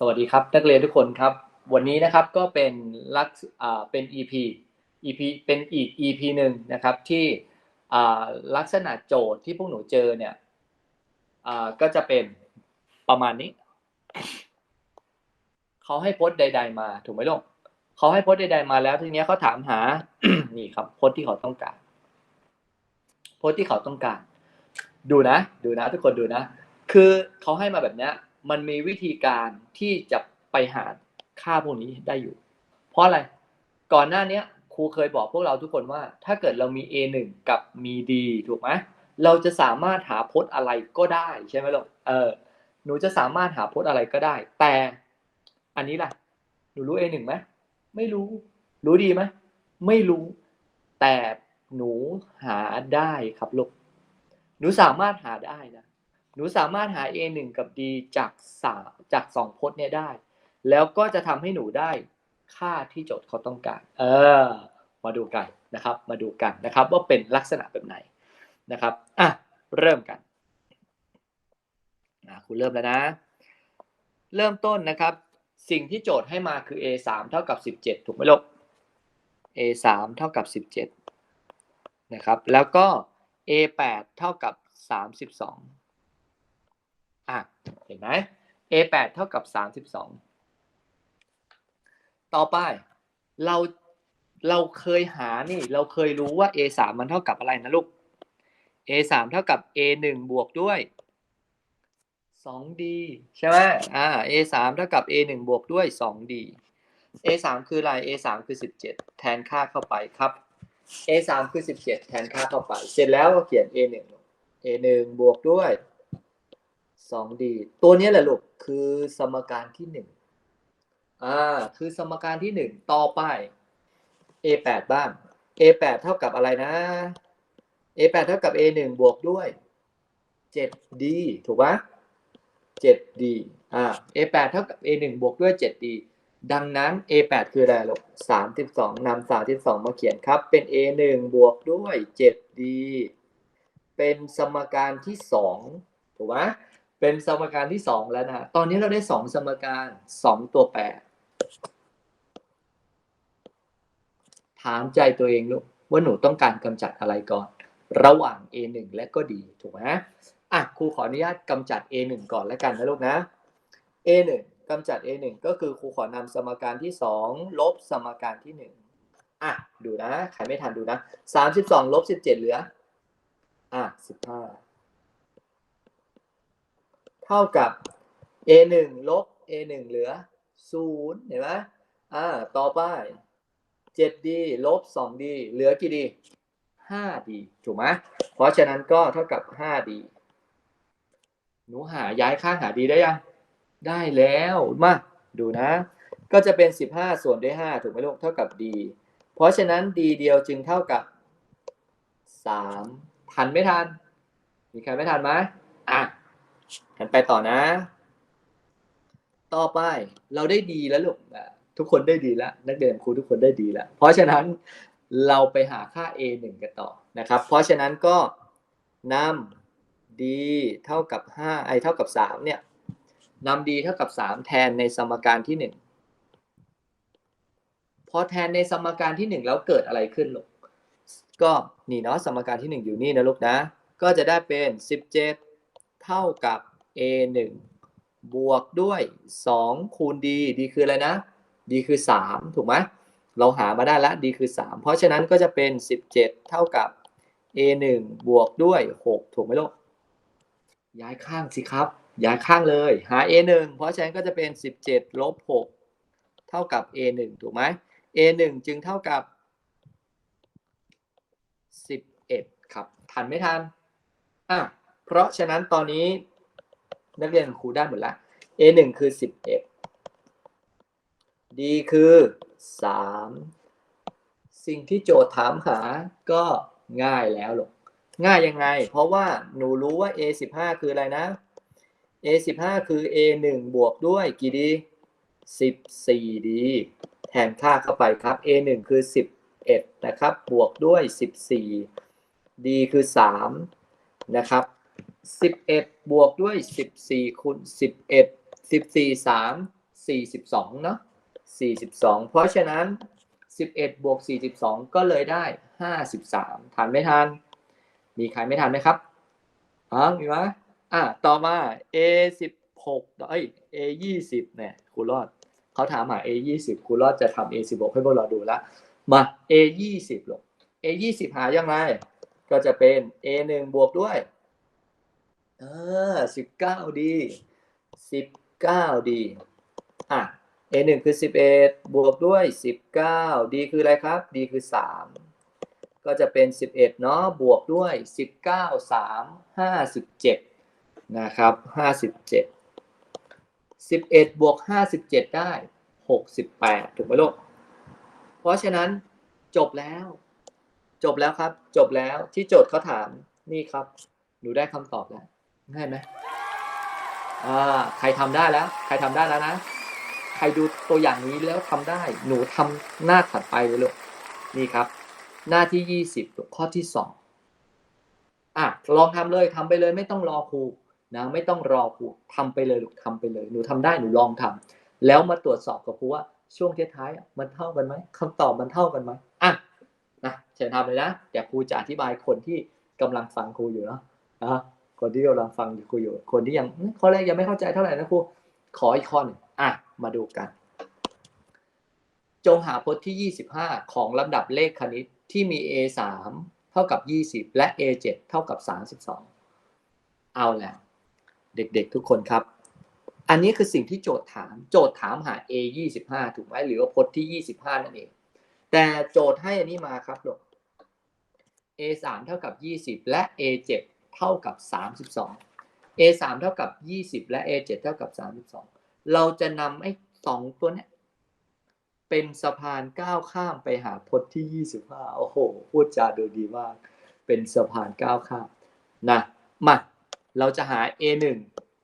สวัสดีครับ นักเรียนทุกคนครับ วันนี้นะครับก็เป็นลักษอ่าเป็น EP EP เป็นอีก EP หนึ่งนะครับที่อ่าลักษณะโจทย์ที่พวกหนูเจอเนี่ยอ่าก็จะเป็นประมาณนี้ เขาให้โพจน์ใด ๆ มาถูกไหมลูกเขาให้โพจน์ใด ๆ มาแล้วทีเนี้ยเขาถามหา นี่ครับโพจน์ที่เขาต้องการ โพจน์ที่เขาต้องการ ดูนะ ดูนะ ทุกคนดูนะ คือเขาให้มาแบบเนี้ย มันมีวิธีการที่จะไปหาค่าพวกนี้ได้อยู่ เพราะอะไร ก่อนหน้านี้ครูเคยบอกพวกเราทุกคนว่า ถ้าเกิดเรามี A1 กับมี D ถูกไหมเราจะสามารถหาพจน์อะไรก็ได้ใช่ไหมลูกเออหนูจะสามารถหาพจน์อะไรก็ได้ แต่อันนี้ล่ะ หนูรู้ A1 ไหมไม่รู้ รู้ดีไหมไม่รู้ แต่หนูหาได้ครับลูกหนูสามารถหาได้นะ หนูสามารถหา A1 กับ D จากสาจากสองพจน์เนี่ยได้ แล้วก็จะทำให้หนูได้ค่าที่โจทย์เขาต้องการ เออ มาดูกันนะครับ มาดูกันนะครับ ว่าเป็นลักษณะแบบไหนนะครับ อะ เริ่มกันอะคุณเริ่มแล้วนะ เริ่มต้นนะครับ สิ่งที่โจทย์ให้มาคือ A 3เท่ากับ 17 ถูกไหมลูก A 3เท่ากับ 17 นะครับ แล้วก็ A 8เท่ากับ 32 อะเห็นไหม A 8 เท่ากับ 32 ต่อไปเราเราเคยหานี่ เราเคยรู้ว่า A 3 มันเท่ากับอะไรนะลูก A 3 เท่ากับ A 1 บวกด้วย 2D ใช่ไหมอ่า A 3 เท่ากับ A 1 บวกด้วย 2D A 3 คืออะไร A 3 คือ 17 แทนค่าเข้าไปครับ A 3 คือ 17 แทนค่าเข้าไป เสร็จแล้วก็เขียน A 1 A 1 บวกด้วย 2D ตัวนี้แหละลูกคือสมการที่1อ่าคือสมการที่1ต่อไป A 8บ้าง A 8เท่ากับอะไรนะ A 8เท่ากับ A 1บวกด้วย 7D ถูกปะ 7D อ่า A8 เท่ากับ A1 บวกด้วย 7D ดังนั้น A8 คืออะไรลูก32นำ32มาเขียนครับ เป็น A1 บวกด้วย 7D เป็นสมการที่2ถูกไหม เป็นสมการที่2แล้วนะตอนนี้เราได้2สมการ2ตัวแปรถามใจตัวเองลูกว่าหนูต้องการกำจัดอะไรก่อน ระหว่าง A1 และก็ D ถูกไหมอะครูขออนุญาตกำจัด A1 ก่อนแล้วกันนะลูกนะ A1 กำจัด A1 ก็คือครูขอนำสมการที่ 2 ลบสมการที่ 1 อะ ดูนะ ใครไม่ทันดูนะ 32 ลบ 17 เหลือ อะ 15 เท่ากับ A1 ลบ A1 เหลือ0เห็นไหมอ่าต่อไป 7D ลบ 2D เหลือกี่ดี 5D ถูกไหมเพราะฉะนั้นก็เท่ากับ 5D หนูหาย้ายข้างหา D ได้ยัง ได้แล้วมาดูนะ ก็จะเป็น 15 ส่วนด้วย 5 ถูกไหมลูกเท่ากับ D เพราะฉะนั้น D เดียวจึงเท่ากับ 3 ทันไม่ทัน มีใครไม่ทันไหมอะ กันไปต่อนะ ต่อไปเราได้ดีแล้วลูกทุกคนได้ดีแล้ว นักเรียนครูทุกคนได้ดีแล้ว เพราะฉะนั้นเราไปหาค่า a 1กันต่อนะครับ เพราะฉะนั้นก็นำ d เท่ากับ5 i เท่ากับ3เนี่ยนำ d เท่ากับ 3 แทนในสมการที่ 1 พอแทนในสมการที่ 1 แล้วเกิดอะไรขึ้นลูกก็นี่เนาะสมการที่ 1 อยู่นี่นะลูกนะ ก็จะได้เป็น 17 เท่ากับ a 1บวกด้วย 2 คูณ d d คืออะไรนะ d คือ 3 ถูกไหมเราหามาได้แล้ว d คือ 3 เพราะฉะนั้นก็จะเป็น 17 เท่ากับ a 1บวกด้วย 6 ถูกไหมลูกย้ายข้างสิครับ ย้ายข้างเลย หา a 1เพราะฉะนั้นก็จะเป็น 17ลบ6เท่ากับ a 1ถูกไหม a 1จึงเท่ากับ 11 ครับ ทันไม่ทันอะ เพราะฉะนั้นตอนนี้นักเรียนครูได้หมดล้ว a 1คือ 11 D คือ 3 สิ่งที่โจทย์ถามหาก็ง่ายแล้วหรอกง่ายยังไง เพราะว่าหนูรู้ว่า A 15คืออะไรนะ A 15คือ A 1บวกด้วยกี่ดี 14ดีแทนค่าเข้าไปครับ A 1คือ 11 นะครับ บวกด้วย 14 D คือ 3 นะครับ 11บวกด้วย14คูณ11 14 3 42เนาะ42เพราะฉะนั้น11บวก42ก็เลยได้53ทันไม่ทันมีใครไม่ทันไหมครับอ๋อมีไหมอะต่อมา A 16เอ้ย A 20เนี่ยครูรอดเขาถามหา A 20ครูรอดจะทำ A 16ให้พวกเราดูล้วมา A 20หรอก A 20หายังไงก็จะเป็น A 1บวกด้วย เออสิบเก้าดีสิบเก้าดีอะ a หนึ่งคือสิบเอ็ดบวกด้วยสิบเก้าดีคืออะไรครับดีคือสามก็จะเป็นสิบเอ็ดเนาะบวกด้วยสิบเก้าสามห้าสิบเจ็ดนะครับห้าสิบเจ็ดสิบเอ็ดบวกห้าสิบเจ็ดได้หกสิบแปดถูกไหมลูกเพราะฉะนั้นจบแล้ว จบแล้วครับ จบแล้วที่โจทย์เขาถามนี่ครับ หนูได้คำตอบแล้ว ง่ายไหมอ่าใครทำได้แล้ว ใครทำได้แล้วนะ ใครดูตัวอย่างนี้แล้วทำได้ หนูทำหน้าถัดไปเลยลูกนี่ครับ หน้าที่ยี่สิบข้อที่สองอะลองทำเลยทำไปเลยไม่ต้องรอครูนะไม่ต้องรอครูทำไปเลยลูกทำไปเลย หนูทำได้หนูลองทำแล้วมาตรวจสอบกับครูว่าช่วงท้ายๆมันเท่ากันไหมคำตอบมันเท่ากันไหมอะนะเชิญทำเลยนะเดี๋ยวครูจะอธิบายคนที่กำลังฟังครูอยู่เนาะนะ คนที่กำลังฟังครูอยู่ คนที่ยังข้อแรกยังไม่เข้าใจเท่าไหร่นะครู ขออีกข้อหนึ่งอะ มาดูกัน จงหาพจน์ที่ 25 ของลำดับเลขคณิตที่มี a 3เท่ากับ 20 และ a 7เท่ากับ 32 เอาแล้วเด็กๆทุกคนครับ อันนี้คือสิ่งที่โจทย์ถาม โจทย์ถามหา a 25ถูกไหมหรือว่าพจน์ที่ 25 นั่นเอง แต่โจทย์ให้อันนี้มาครับลูก a 3เท่ากับ 20 และ a 7 เท่ากับ 32 a 3เท่ากับ 20 และ a 7เท่ากับ 32 เราจะนำไอ้สองตัวนี้เป็นสะพานก้าวข้ามไปหาพจน์ที่ 25 โอ้โห พูดจาดูดีมาก เป็นสะพานก้าวข้ามนะมาเราจะหา a1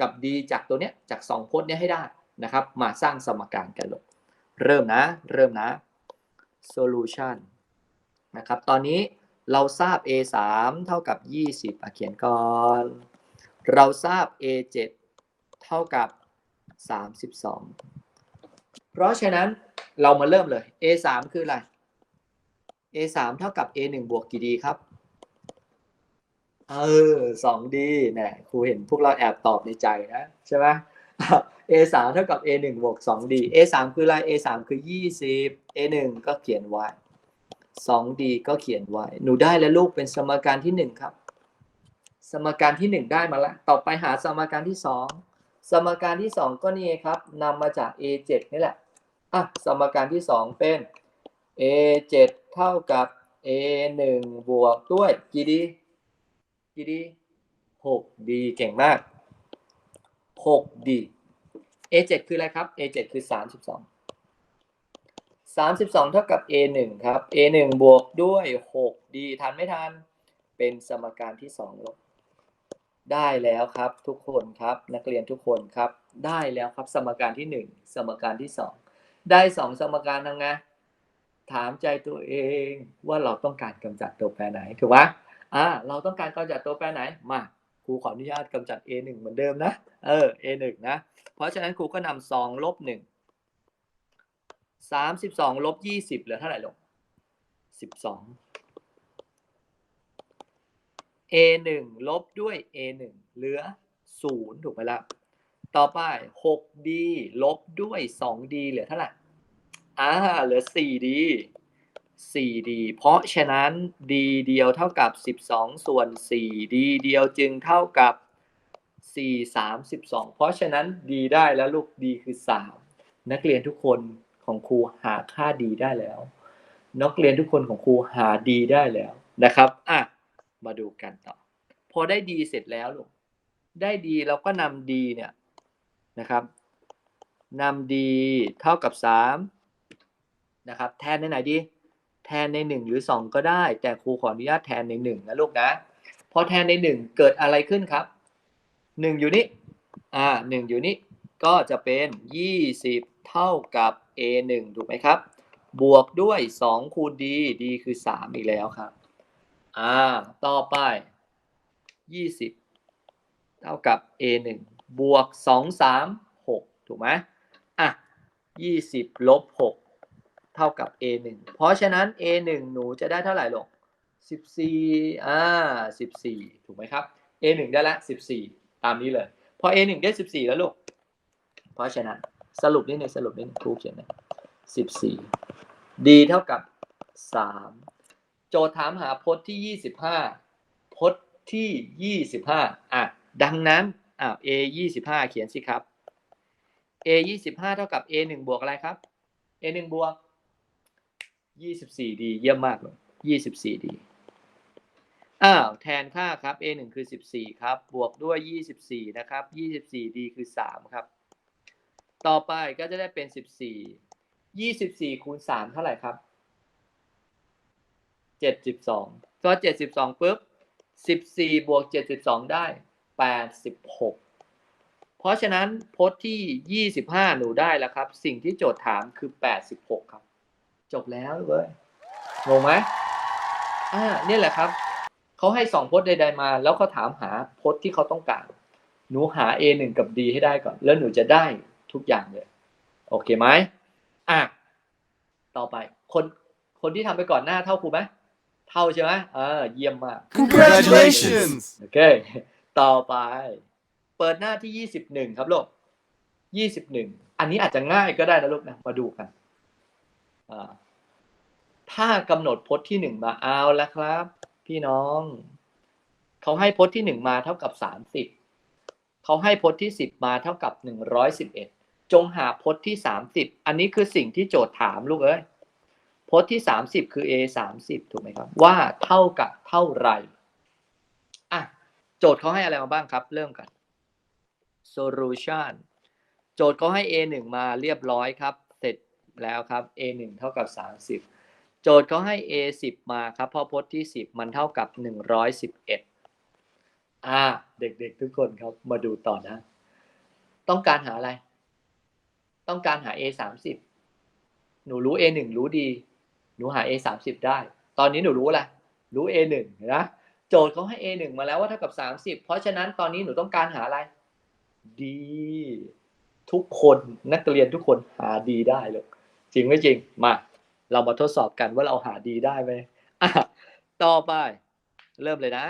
กับ d จากตัวเนี้ยจาก 2 พจน์เนี้ยให้ได้นะครับ มาสร้างสมการกันเลงเริ่มนะ เริ่มนะ solution นะครับ ตอนนี้ เราทราบ a3 เท่ากับ 20อะเขียนก่อน เราทราบ a7 เท่ากับ 32 เพราะฉะนั้นเรามาเริ่มเลย a3 คืออะไร a3 เท่ากับ a1 บวกกี่ดีครับเออสองดีเนี่ยครูเห็นพวกเราแอบตอบในใจนะ ใช่ไหม a3 เท่ากับ a1 บวก2 d a3 คืออะไร a3 คือ 20 a1 ก็เขียนไว้ 2d ก็เขียนไว้ หนูได้แล้วลูกเป็นสมการที่ 1 ครับ สมการที่ 1 ได้มาแล้ว ต่อไปหาสมการที่ 2 สมการที่ 2 ก็นี่ครับนำมาจาก a7 นี่แหละ อะ สมการที่ 2 เป็น a7 เท่ากับ a1 บวกด้วยกี่ดีกี่ดี 6d เก่งมาก 6d a7 คืออะไรครับ a7 คือ 32 32 เท่ากับ a1 ครับ a1 บวกด้วย 6d ทันไม่ทัน เป็นสมการที่ 2 ลบ ได้แล้วครับทุกคนครับนักเรียนทุกคนครับ ได้แล้วครับสมการที่ 1 สมการที่ 2 ได้ 2 สมการทำไงถามใจตัวเองว่าเราต้องการกำจัดตัวแปรไหนถูกไหมอ่าเราต้องการกำจัดตัวแปรไหนมาครูขออนุญาตกำจัด a1 เหมือนเดิมนะเออ a1 นะ เพราะฉะนั้นครูก็นำ2ลบ1 32ลบ20เหลือเท่าไหร่ลง12 a1 ลบด้วย a1 เหลือ0ถูกไหมล่ะ ต่อไป 6d ลบด้วย 2d เหลือเท่าไหร่อ่าเหลือ 4d 4d เพราะฉะนั้น d เดียวเท่ากับ12ส่วน 4d เดียวจึงเท่ากับ4 32เพราะฉะนั้น d ได้แล้วลูก d คือ3นักเรียนทุกคน ของครูหาค่า d ได้แล้ว นักเรียนทุกคนของครูหา d ได้แล้วนะครับอะมาดูกันต่อ พอได้ d เสร็จแล้วลูกได้ d เราก็นำ d เนี่ยนะครับนำ d เท่ากับ3นะครับ แทนในไหนดี แทนใน 1 หรือ 2 ก็ได้ แต่ครูขออนุญาตแทนใน 1 นะลูกนะ พอแทนใน 1 เกิดอะไรขึ้นครับ 1 อยู่นี่อ่า1อยู่นี่ก็จะเป็น 20 เท่ากับ a 1ถูกไหมครับ บวกด้วย 2 คูณ d d คือ 3 อีกแล้วครับ อ่า ต่อไป 20 เท่ากับ a 1บวก 2 3 6 ถูกไหมอะยี่สิบลบหกเท่ากับ a หนึ่งเพราะฉะนั้น a หนึ่งหนูจะได้เท่าไหร่ลูกสิบสี่อ่าสิบสี่ถูกไหมครับ a หนึ่งได้ละสิบสี่ตามนี้เลย พอ a หนึ่งได้สิบสี่แล้วลูก เพราะฉะนั้น สรุปนิดนึงสรุปนิดนึงครูเขียนนะสิบสี่ d เท่ากับสามโจทย์ถามหาพจน์ที่ยี่สิบห้าพจน์ที่ยี่สิบห้าอะดังนั้นอ่า a ยี่สิบห้าเขียนสิครับ a ยี่สิบห้าเท่ากับ a หนึ่งบวกอะไรครับ a หนึ่งบวกยี่สิบสี่ d เยี่ยมมากเลยยี่สิบสี่ d อ้าวแทนค่าครับ a หนึ่งคือสิบสี่ครับ บวกด้วยยี่สิบสี่นะครับยี่สิบสี่ d คือสามครับ ต่อไปก็จะได้เป็นสิบสี่ยี่สิบสี่คูณสามเท่าไหร่ครับเจ็ดสิบสองก็เจ็ดสิบสองปุ๊บสิบสี่บวกเจ็ดสิบสองได้แปดสิบหกเพราะฉะนั้นพจน์ที่ยี่สิบห้าหนูได้แล้วครับ สิ่งที่โจทย์ถามคือแปดสิบหกครับ จบแล้วเว้ยงงไหมอ่าเนี่ยแหละครับเขาให้สองพจน์ใดๆมา แล้วเขาถามหาพจน์ที่เขาต้องการ หนูหา A หนึ่งกับ D ให้ได้ก่อน แล้วหนูจะได้ ทุกอย่างเลย โอเคไหมอะต่อไป คนคนที่ทำไปก่อนหน้าเท่าครูไหมเท่าใช่ไหมเออเยี่ยมมาก Congratulations! โอเค ต่อไป เปิดหน้าที่ยี่สิบหนึ่งครับลูกยี่สิบหนึ่งอันนี้อาจจะง่ายก็ได้นะลูกนะมาดูกันอ่าถ้ากำหนดพจน์ที่หนึ่งมาเอาแล้วครับ พี่น้อง เขาให้พจน์ที่หนึ่งมาเท่ากับสามสิบเขาให้พจน์ที่สิบมาเท่ากับหนึ่งร้อยสิบเอ็ด จงหาพจน์ที่สามสิบอันนี้คือสิ่งที่โจทย์ถามลูกเอ้ยพจน์ที่สามสิบคือ a สามสิบถูกไหมครับ ว่าเท่ากับเท่าไหร่อะโจทย์เขาให้อะไรมาบ้างครับ เริ่มกัน solution โจทย์เขาให้ a 1มาเรียบร้อยครับ เสร็จแล้วครับ a 1เท่ากับ 30 โจทย์เขาให้ a 10มาครับเพราะพจน์ที่ 10 มันเท่ากับ 111อ่าเด็กๆทุกคนครับมาดูต่อนะ ต้องการหาอะไร ต้องการหา a 30หนูรู้ a 1รู้ดี หนูหา a 30ได้ ตอนนี้หนูรู้อะไรรู้ a 1เห็นไหมโจทย์เขาให้ a 1มาแล้วว่าเท่ากับ30เพราะฉะนั้นตอนนี้หนูต้องการหาอะไร d ทุกคนนักเรียนทุกคนหา d ได้เลยจริงไม่จริงมา เรามาทดสอบกันว่าเราหา d ได้ไหมต่อไป เริ่มเลยนะ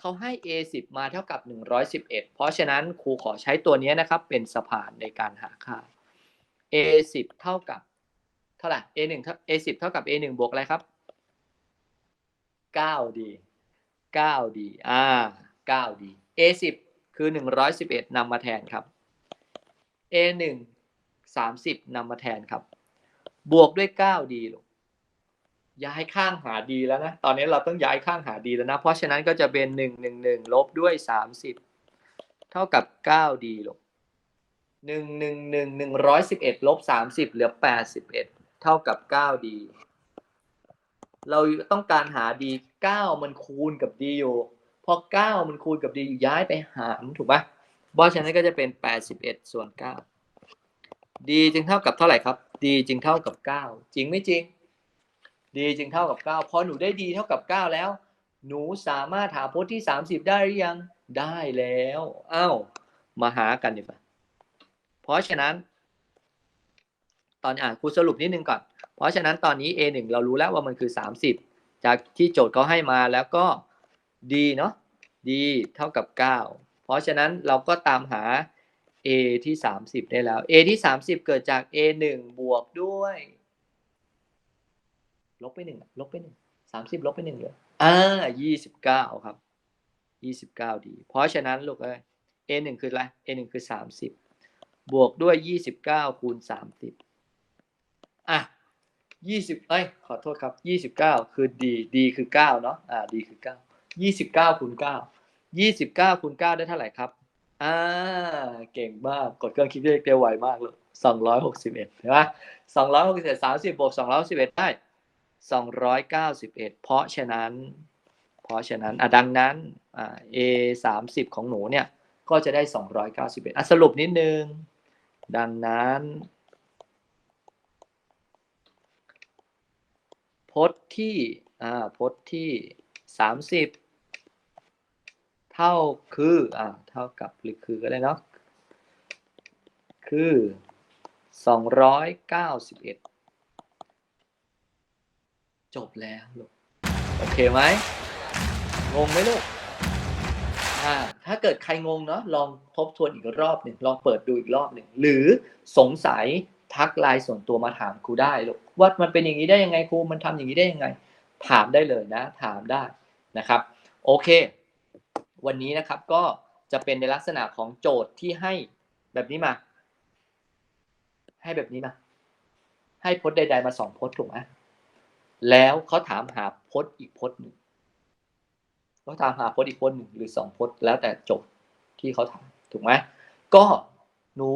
เขาให้ a 10มาเท่ากับ 111 เพราะฉะนั้นครูขอใช้ตัวนี้นะครับเป็นสะพานในการหาค่า a สิบเท่ากับเท่าไหร่ a หนึ่งเทเ a สิบเท่ากับ a หนึ่งบวกอะไรครับเก้าดีเก้าดีอ่าเก้าดี a สิบคือหนึ่งร้อยสิบเอ็ดนำมาแทนครับ a หนึ่งสามสิบนำมาแทนครับ บวกด้วยเก้าดีลูกย้ายข้างหาดีแล้วนะ ตอนนี้เราต้องย้ายข้างหาดีแล้วนะ เพราะฉะนั้นก็จะเป็นหนึ่งหนึ่งหนึ่งลบด้วยสามสิบเท่ากับเก้าดีลูก หนึ่งหนึ่งหนึ่งหนึ่งร้อยสิบเอ็ดลบสามสิบเหลือแปดสิบเอ็ดเท่ากับเก้าดีเราต้องการหาดีเก้ามันคูณกับดีอยู่พอเก้ามันคูณกับดีย้ายไปหารถูกไหมบอสะฉะนั้นก็จะเป็นแปดสิบเอ็ดส่วนเก้าดีจึงเท่ากับเท่าไหร่ครับ ดีจึงเท่ากับเก้าจริงไม่จริง ดีจึงเท่ากับเก้าพอหนูได้ดีเท่ากับเก้าแล้ว หนูสามารถหาโพสที่สามสิบได้หรือยังได้แล้วอ้าวมาหากันดีกว่า ราะฉะนั้น ตอนอ่านครูสรุปนิดนึงก่อน เพราะฉะนั้นตอนนี้ A1 เรารู้แล้วว่ามันคือ 30 จากที่โจทย์เขาให้มาแล้วก็ D เนาะ D เท่ากับ 9 เพราะฉะนั้นเราก็ตามหา A ที่ 30 ได้แล้ว A ที่ 30 เกิดจาก A1 บวกด้วย ลบไป1ลบไป1 30 ลบไป1เหลืออ่า29 ครับ 29 D เพราะฉะนั้นลูกเอ้ย A1 คืออะไร A1 คือ 30 บวกด้วย29คูณ30อะ20เอ้ยขอโทษครับ29คือ D D คือ9เนาะอ่า D คือ9 29คูณ9 29คูณ9ได้เท่าไหร่ครับอ่าเก่งมากกดเครื่องคิดเลขได้ไวมากเลย261เห็นไหม261 30บวก211ได้291เพราะฉะนั้น เพราะฉะนั้นอะดังนั้นอ่า A 30ของหนูเนี่ยก็จะได้291อะสรุปนิดนึง ดังนั้น พจน์ที่อ่าพจน์ที่ 30 เท่าคืออ่าเท่ากับหรือคือก็ได้เนาะคือสองร้อยเก้าสิบเอ็ดจบแล้วลูก โอเคไหมงงไหมลูก อ่าถ้าเกิดใครงงเนาะลองทบทวนอีกรอบหนึ่งลองเปิดดูอีกรอบหนึ่งหรือสงสัยทักไลน์ส่วนตัวมาถามครูได้ลูกว่ามันเป็นอย่างนี้ได้ยังไงครูมันทำอย่างนี้ได้ยังไง ถามได้เลยนะ ถามได้นะครับ โอเค วันนี้นะครับก็จะเป็นในลักษณะของโจทย์ที่ให้แบบนี้มา ให้แบบนี้มา ให้พจน์ใด ๆ มาสองพจน์ถูกไหมแล้วเขาถามหาพจน์อีกพจน์หนึ่ง เขาถามหาพจน์อีกพจน์หนึ่งหรือสองพจน์แล้วแต่โจทย์ที่เขาถามถูกไหมก็หนู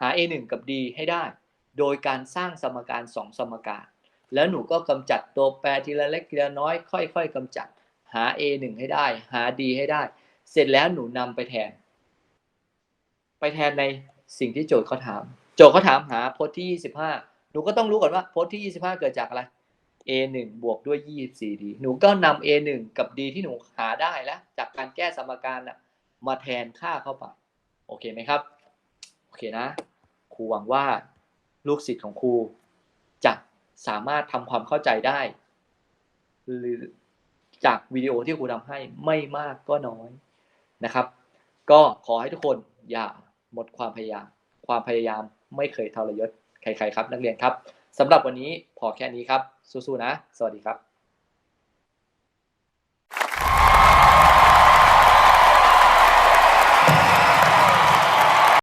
หา a 1 กับ d ให้ได้ โดยการสร้างสมการสองสมการ แล้วหนูก็กำจัดตัวแปรทีละเล็กทีละน้อยค่อย ๆกำจัดหา a 1 ให้ได้ หา d ให้ได้ เสร็จแล้วหนูนำไปแทน ไปแทนในสิ่งที่โจทย์เขาถาม โจทย์เขาถามหาพจน์ที่ 25 หนูก็ต้องรู้ก่อนว่าพจน์ที่ 25 เกิดจากอะไร a 1 บวกด้วย 24d หนูก็นำ a 1 กับ d ที่หนูหาได้แล้ว จากการแก้สมการนะมาแทนค่าเข้าไป โอเคไหมครับ โอเคนะ ครูหวังว่าลูกศิษย์ของครูจะสามารถทำความเข้าใจได้หรือจากวิดีโอที่ครูทำให้ไม่มากก็น้อยนะครับ ก็ขอให้ทุกคนอย่าหมดความพยายาม ความพยายามไม่เคยทรยศใครๆครับ นักเรียนครับสำหรับวันนี้พอแค่นี้ครับ สู้ๆนะ สวัสดีครับ